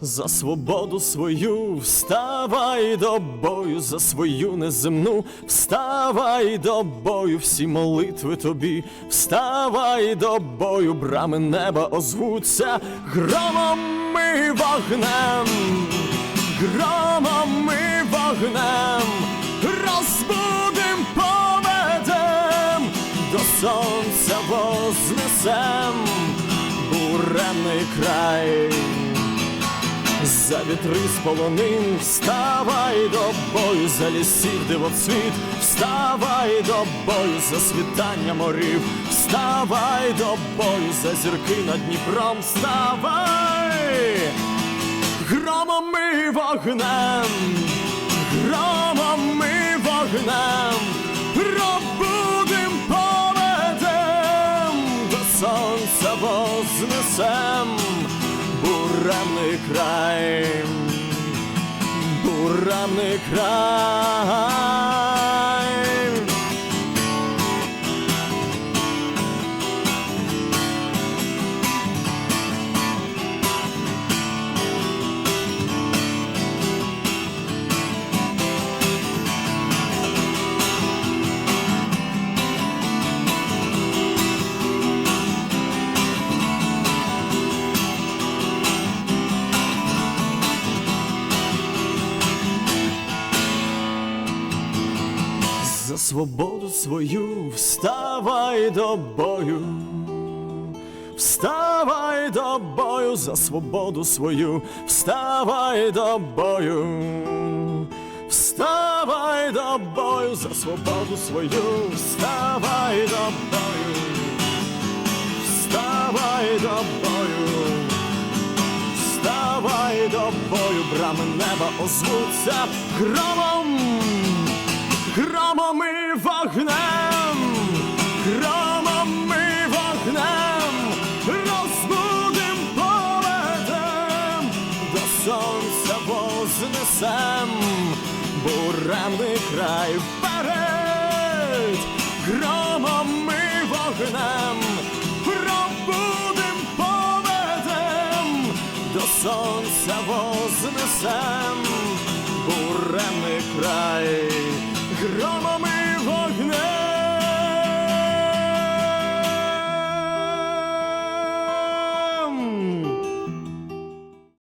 За свободу свою вставай до бою, за свою неземну, вставай до бою, всі молитви тобі, вставай до бою, брами неба озвуться громом і вогнем, громом і вогнем, розбудим, поведем, до сонця вознесем буремний край. За вітри з полонин, вставай до бою, за лісів дивоцвіт, вставай до бою, за світання морів, вставай до бою, за зірки над Дніпром, вставай, громом і вогнем, громом і вогнем, буремний край, буремний край. За свободу свою вставай до бою, вставай до бою, за свободу свою, вставай до бою, вставай до бою, за свободу свою, вставай до бою, вставай до бою. Вставай до бою, брами неба озвуться громом, громом і вогнем, громом і вогнем, розбудим, поведем, до сонця вознесем, буремний край вперед, громом і вогнем, пробудим, поведем, до сонця вознесем, буремний край,